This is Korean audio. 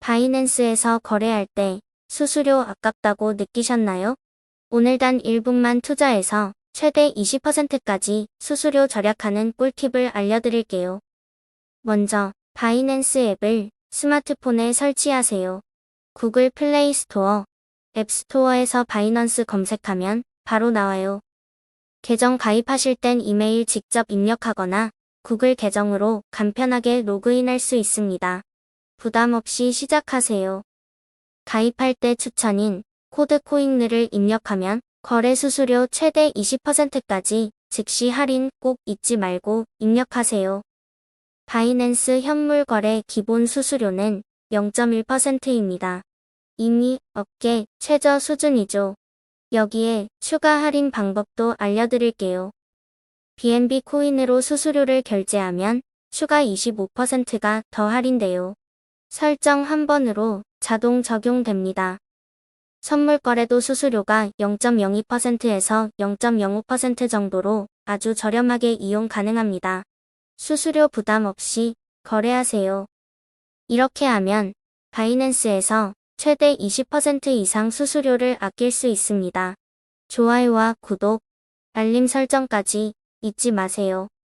바이낸스에서 거래할 때 수수료 아깝다고 느끼셨나요? 오늘 단 1분만 투자해서 최대 20%까지 수수료 절약하는 꿀팁을 알려드릴게요. 먼저 바이낸스 앱을 스마트폰에 설치하세요. 구글 플레이 스토어, 앱 스토어에서 바이넌스 검색하면 바로 나와요. 계정 가입하실 땐 이메일 직접 입력하거나 구글 계정으로 간편하게 로그인할 수 있습니다. 부담 없이 시작하세요. 가입할 때 추천인 코드 코잉르를 입력하면 거래 수수료 최대 20%까지 즉시 할인 꼭 잊지 말고 입력하세요. 바이낸스 현물 거래 기본 수수료는 0.1%입니다. 이미 업계 최저 수준이죠. 여기에 추가 할인 방법도 알려드릴게요. BNB 코인으로 수수료를 결제하면 추가 25%가 더 할인돼요. 설정 한 번으로 자동 적용됩니다. 선물 거래도 수수료가 0.02%에서 0.05% 정도로 아주 저렴하게 이용 가능합니다. 수수료 부담 없이 거래하세요. 이렇게 하면 바이낸스에서 최대 20% 이상 수수료를 아낄 수 있습니다. 좋아요와 구독, 알림 설정까지 잊지 마세요.